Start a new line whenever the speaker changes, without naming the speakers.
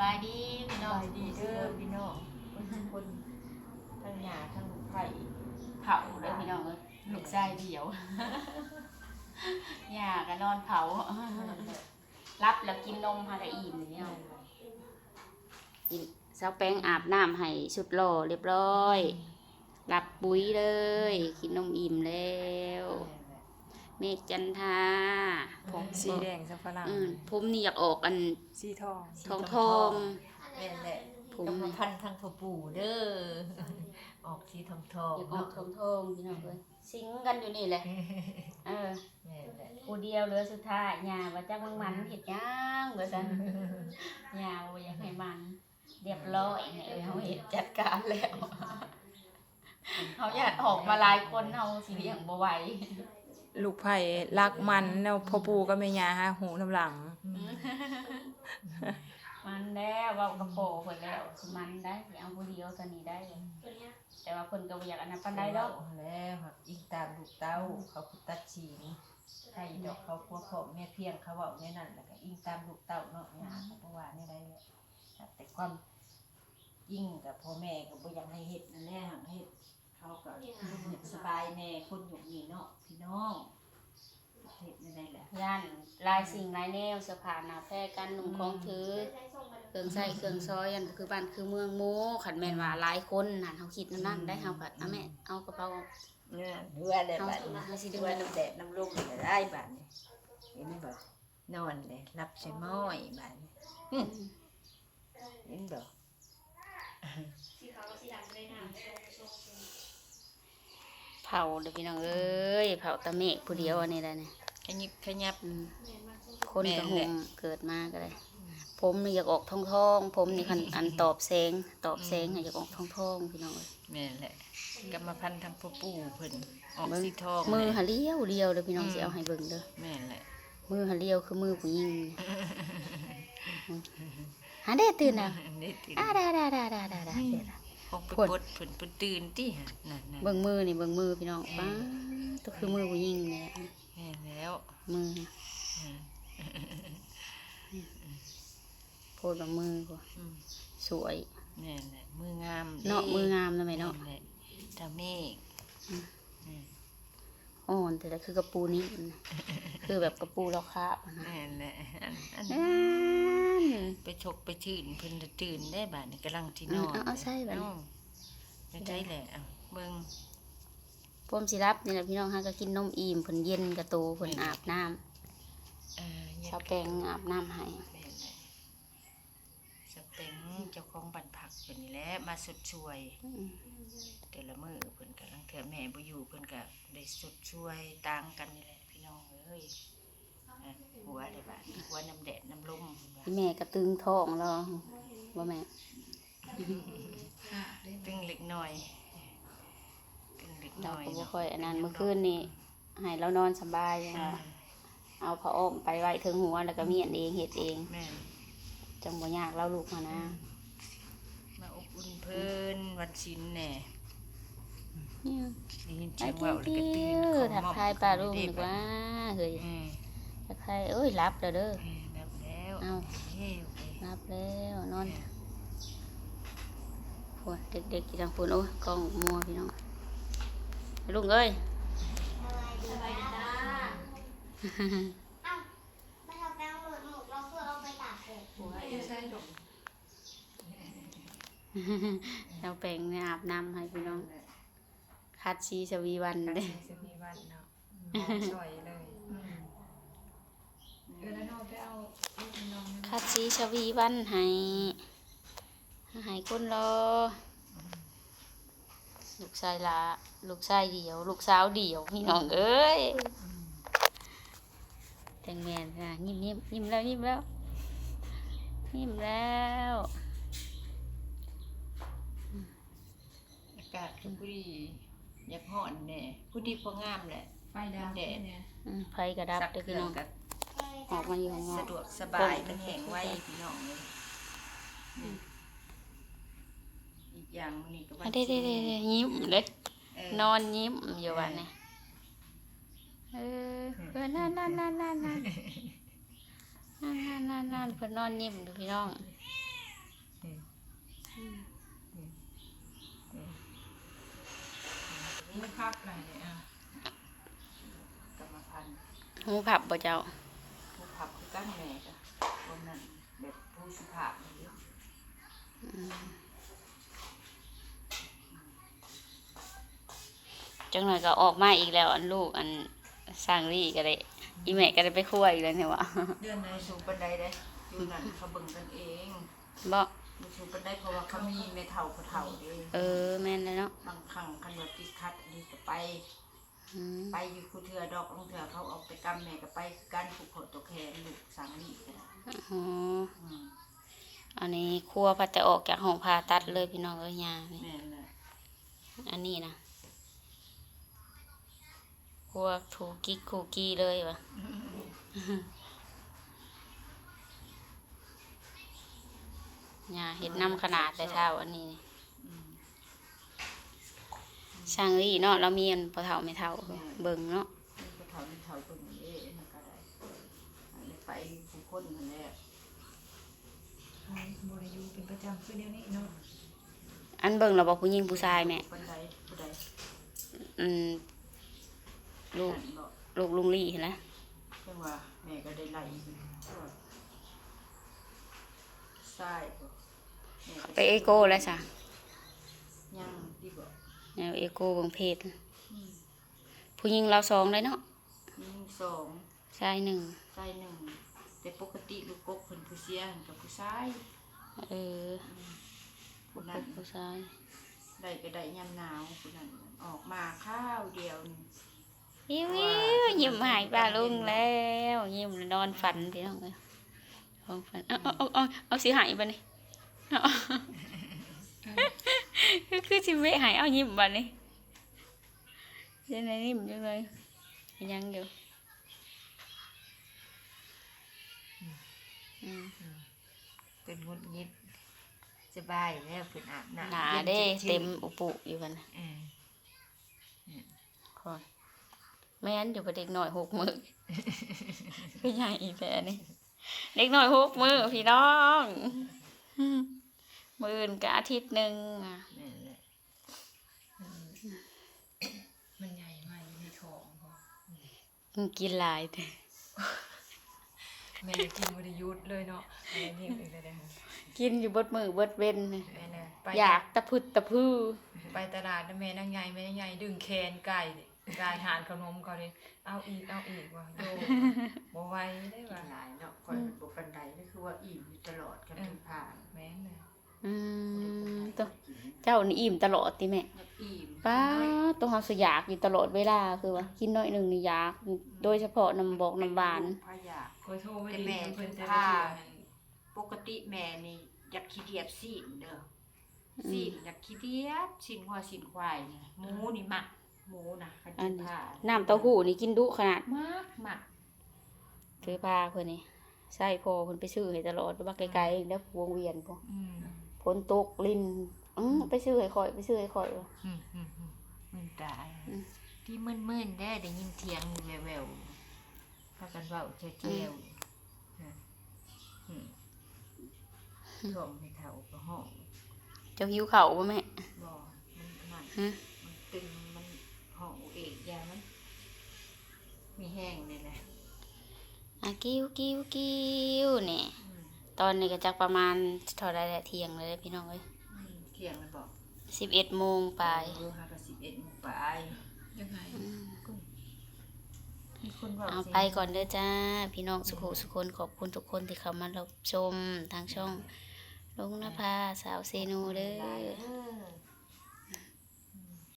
บายดีพี่น้อง
ไปดีเด้อพี่น้องคนทั้งหยาทั้งไผ่
เผาเด้อพี่น้องเอ้ยลูกชายเดียวย่าก็นอนเผา รับแล้วกินนมหาก็อิ่มเลยเนี่ยกินเช้าแป้งอาบน้ำให้ชุดโลอเรียบร้อย รับปุ๋ยเลย กินนมอิ่มแล้ว เมฆจันทาผม
สีแดงสักฝรั่ง
อืมผมนี่อยากออกอัน
สีทอง
ทองทอง
แม่นแหละ
ผม
กรรมพันธุ์ทางพ่อปู่เด้อออกสีทองทอง
อยากออกทองทองพี่น้องเลยซิงกันอยู่นี่แหละเออ
แม่นแหละ
ผู้เดียวเหลือสุดท้ายยาว่าจักมันมันเห็ดหย่างว่าซั่นยาว่าอยากให้มันเรียบร้อยเนี่ยเฮาเฮ็ดจัดการแล้วเฮาอยากออกมาหลายคนเฮาสิเลี้ยงบ่ไหว
ลูกไผ่รักมันแล้วพ่อปู่ก็แม่ย่าฮะหูน้ำหลัง
มันแล้วเว้ากระโปงเพิ่นแล้วสิมันได้สิเอาผู้เดียวตอนนี้ได้แต่ว่าเพิ่นก็บ่อยากอันนั้นปานใดดอก
แล้วครับอิงตามลูกเต้าเขาพุตัดชีนใครดอกเขาพวกพ่อแม่เพียงเขาเว้าแน่นั่นแล้วก็อิงตามลูกเต้าเนาะหยาก็บ่ว่าแน่ได้แหละแต่ความยิ่งกับพ่อแม่ก็บ่อยากให้เฮ็ดนั่นแหละหังเฮ็ด เขาก็สบายแน่คนอยู่นี่เนาะพี่น้องเฮ็ดนั่นได้แหละ
ย่านหลายสิ่งหลายแนวเสื้อผ้าหน้าแพรกันนุ่งของถือเครื่องใช้เครื่องซอยอันคือบ้านคือเมืองโมขันแม่นว่าหลายคนนั่นเฮาคิดนั่นนั่นได้เฮาก็เอาแม่เอากระเป๋า
เนี่ยเรือได้บัดนี้
เอาสิ
เรือน้ำแดดน้ำลมก็ได้บัดนี้เห็นบ่นอนเลยรับใช้ม้อยบัดนี้หึเห็นบ่
เผาเด้อพี่น้องเอ้ยเผาตะเมฆผู้เดียวอันนี้แหละเนี่ย
ขยิบขยับ
อืมคนกระห
แม่นแห
ง
ละ
เกิดมาก็ได้ผมนี่อยากออกทองทองๆผมนี่คันอันตอบแสงตอบแสงให้อยากออกทองทองๆพี่น้องเอ้ย
แม่นแหละกรรมพันธุ์ทางพ่อปู่เพิ่นออก
เบิ่ง
สีทอง
มือ
แห
หา
ละ
เลี้ยวเลี้ยวเด้อพี่น้องสิเอาให้เบิ่งเด้อ
แม่นแหละ
มือหาเลี้ยวคือมือผู้หญิงหาได้ตื่นแล้ว
นี่ตื่น
อ่าได้ได้ได้ได้ได้ได้
ข องไป
พวด
ปดเพิ่นเพิ่นตื่นติฮะนั่นน่ะ
เบิ่งมือนี่เบิ่งมือพี่น้องป้าตัวคือมือผู้หญิงนี่แหละ
แม่นแล้ว
มือ
อืม
โพดว่ามือกว่า
อืม
สวย
แม่นแหละมืองาม
เนาะมืองามนะแม่เนาะ
แม่นแหละตาเมฆ
อืม
อืม
อ่อนแต่ละคือกระปูนี้นะคือแบบกระปูเราคาบอะนะ
แม่นแหละอันอัน
นั่น
ไปชกไปชื่นเพิ่นจะตื่นได้บาดนี้กำลังที่น
อื
อ
ม
น
เอาเอาใช่บัดนี้
เนาะไม่ใช่แหละเอาเบิ่ง
พวมสิรับนี่แหละพี่น้องฮะก็กินนมอิ่มเพิ่นเย็นกระโตเพิ่นอาบน้ำ
เอ่อ
ชาวแปงอาบน้ำให้
แม่นแหละสเต็งเจ้าของบ้านพักเพิ่นนี่แหละมาสุดช่วย
อืม
แต่ละมื้อเพิ่นกำลังเถื่อแม่บ่อยู่เพิ่นก็ได้สุดช่วยต่างกันนี่แหละพี่น้องเอ้ยอะหัวได้บาดนี้หัวน้ำแดดน้ำลมเพิ่นว่า
พี่แม่ก็ตึงท้องรอบ่แม่
ตึงเล็กน้อยตึงเล็ก
เรา
น้อย
ก็บ่
เนาะ
ค่อยอันนั้นเมื่อคืนนี่ให้เรานอนสบาย
อ่า
เอาผ้าอ้อมไปไว้ถึงหัวแล้วก็เมียนเองเฮ็ดเอง
แม่น
จังบ่ยากเราลูกมานะ
มาอบอุ่นเพิ่นวันศิลแหน่
เนี่ย
ได้ยิน
ไป
เสียง
เที่
เว้าแล้วก็ตื่น
ยวทัก
มอบ
ทายป้าลุง
เด้
ดีกว่าเฮ้ย
อืม
ทักทายเอ้ยรับแล้วเด้อ
อืมรับแล้ว
เอา
โอเคโอเค
รับแล้วนอนพวเด็กๆกี่ทางปุ่นโอ้ยกล้องมัวพี่น้องลุงเอ้ย
อ้าวไม่ทำแป้งหมดหมกเราเพื่อเอาไปตากแดด
เราแปลงเนี่ยอาบน้ำให้พี่น้อง คัดชีชวีวันเด้
จะมีวันเนาะช่วยเลย เออแล้วน้องไปเอาลูกน้อง
คัดชีชวีวันให้ให้คนรอลูกชายละลูกชายเดียว ลูกสาวเดียวพี่น้องเอ้ยแตงแมนนะยิ้มยิ้มยิ้มแล้วยิ้มแล้วยิ้มแล้ว
อากาศชลบุรีอยากฮ้อนแน่ผู้ดีพองามแหละ
ไฟดาว
แดด
เนี่ย
อืมไฟกระดับ
สัก
เด้อ
เค
พี่
รื่อ
น้องง
ก็
ออกมาอยู่ข้างนอ
สะ
ก
ดวกสบายมันแห้งไวพี่น้องเลยอืมอีกอย่างมื้อนี้ก็วั
อะ
น
เด้เด้เด้เด้ยิ้มเลย
เออน
อนยิ้มอยู่วันนี้เออเพื่อนนั่นนั่นนั่นนั่นนั่นนั่นนั่นนั่นนั่นเพื่อนนอนยิ้มดูพี่น้อง
นี่นี่นี่นี่พักไหนเนี่ยอะกรรมพันธุ์
หูผับบ่เจ้า
ผู้ ขับคือกั้นแม่จ้ะคนนั้นแบบผู้สุภาพนี่
จังหน่อยก็ออกมาอีกแล้วอันลูกอันสร้างรี่ก็ได้อีแม่ก็ได้ไปคั่วอีกแล้วเนี่ยวะ
เดือนในสูงปันไดได้อยู่นั่นเขาเบิ่งกันเอง
บ่
มีสูงปันไดเพราะว่าเขามีแม่เฒ่าเขาเฒ่าเด้
เออแม่นแล้วเนาะ
บางครั้งคันว่าติดขัดอันนี้ก็ไป
อืม
ไปอยู่คูเทือดอกบางเทือเขาเอาไปกำแม่ก็ไปคือการผูกคอตัวแขนลูกสังนี่ก็ได้
อ๋อ
อืม
อันนี้ครัวพัดจะออกจากห้องผ่าตัดเลยพี่น้องเอ้ยยานี่
แม่นแหละ
อันนี้นะครัวถูกกิ๊กคูกี้เลยวะยาเห็ดน้ำขนาดแต่เท่าอันนี้นี่
อืม
ช่างรี่เนาะเรามีอันพอเท่าไม่เท่าเบิ่งเนาะ
นี่ก็เฒ่านี่เฒ่าเบิ่งเด้มันก็ได้อันนี้ไปผู้คนนั่นแหละ
บริยูเป็นประจำคือเดี๋ยวนี้เนาะ
อันเบิ่งเราบอกผู้หญิงผู้ชายแม่
ปันไดผู้ใด
อืมลูก
นั่นบอก
ลูกลุงลี่เห็นไหม
เรียกว่าแม่ก็ได้ไล่ใช่บ่แม่ก็
ไปเอโก้แล้วจ้ะ
ยังที่บอก
แนวเอโก้เบิ่งเพศ
อืม
ผู้หญิงเราสองเลยเนาะ
ยิงสอง
ชายหนึ่ง
ใส่หนึ่งแต่ปกติลูกกบเพิ่นผู้เสียหั่นกับผู้ชาย
เออ
ผู้
ผู้
นั้น
ผู้ชาย
ได้ก็ได้ยามหนาวผู้นั้นออกมาข้าวเดียวนี่
ยิ้มยิ้มยิ้มหายป้าลุงแล้วยิ้มแล้วนอนฝันพี่น้องเลยนอนฝันเอาเอาเอาเอาเอาสิหายบันนี้ เอาคือคือสิเวะหายเอายิ้มบันนี้เดี๋ยังไงยิ้มจังเลยยังอยู่อืม
เป็นงุดงิดสบายแล้วเพิ่นอาบน้ำ
หนา
ย็น
เด้
ชื่น
เต็มอุปุอยู่กันนะ
เออ
คอยแม่นอยู่กับเด็กหน่อยหกมือคือใหญ่อีกแต่นี่เด็กหน่อยหกมือพี่น้องอื มมืออื่นก็อาทิตย์หนึ่งอะ
นั่นแหละ
มันใหญ่มากอยู่ในท้องพอ
มันกินหลายแต่
แม่กินบริยุทธ์เลยเนาะอะไรนี่อีกเลยนะคะ
กินอยู่เบดมือเบดเว้นน่ะ
แม่เนี่ยไป
อยากตะพึดตะพื้อ
ไปตลาดนะแม่นางใหญ่แม่นางใหญ่ดึงแคนไก่ไก่หานขนมเขาเลยเอาอีกเอาอีกว่ะโยบ่ไหวได้
กิ
ว่ะ
นหลายเนาะคอยเป็นปกปันไดนี่คือว่าอิ่มอยู่ตลอดกันทุกผ่าน
แม่นเลย
อืมตัวเจ้านี่อิ่มตลอดติแม่
อยากอิ่ม
ป้าต้องเฮาสยากอยู่ตลอดเวลาคือว่ากินน้อยหนึ่งนี่อยาก โดยเฉพาะน้ำบอกน้ำหวาน
พะยาก
คอยโทรไป
แต่
ดี
แม่
เพิ่นจะ
พา
ไปเที่ยวให้
ปกติแม่นี่อยากขี้เดียบซีนเด้ออซีนอยากขี้เดียบซีนหัวซีนควายนี่หมูนี่มักหมูนะคัน
อั
กิ
น
นผ้า
น้ำเต้าหู้นี่กินดุขนาด
มากมัก
ถือพาเพิ่นนี่ใช่พอเพิ่นไปซื้อให้ตลอดว่าไกลๆแล้ววงเวียนพอ
อืม
ฝนตกลิ้นอื้อไปซื้อให้ข่อย ไปซื้อให้ข่อยว่ะ
อืมอืมอืมมึนตาย
อืม
ที่มึนๆได้ได้ยินเสียงแววๆพากันเว้าเจ้วๆอืมอืมท่วมให้เฒ่าก็ห้อง
เจ้าหิวข้าวบ่แม่
บ่มันนั่น
ฮะ
มันตึงมันห้องเอกยามันมีแห้งนี่แหละ
อะกิ้วกิ้วกิ้วนี่
อืม
ตอนนี้ก็จักประมาณเท่าไรแหละเที่ยงเลยเด้อพี่น้องเอ้ย
อืมเที่ยงแล้วบอก
สิบเอ็ดโมงไป
เออห้ากับสิบเอ็ดโมงไป
ยังไง
มีคนบอก
เอาไปก่อนเด้อจ้า พี่น้องสุขุสุคนขอบคุณทุกคนที่เข้ามารับชมทางช่องลงนภาสาวเซนูเด้
ได้
อ
เออ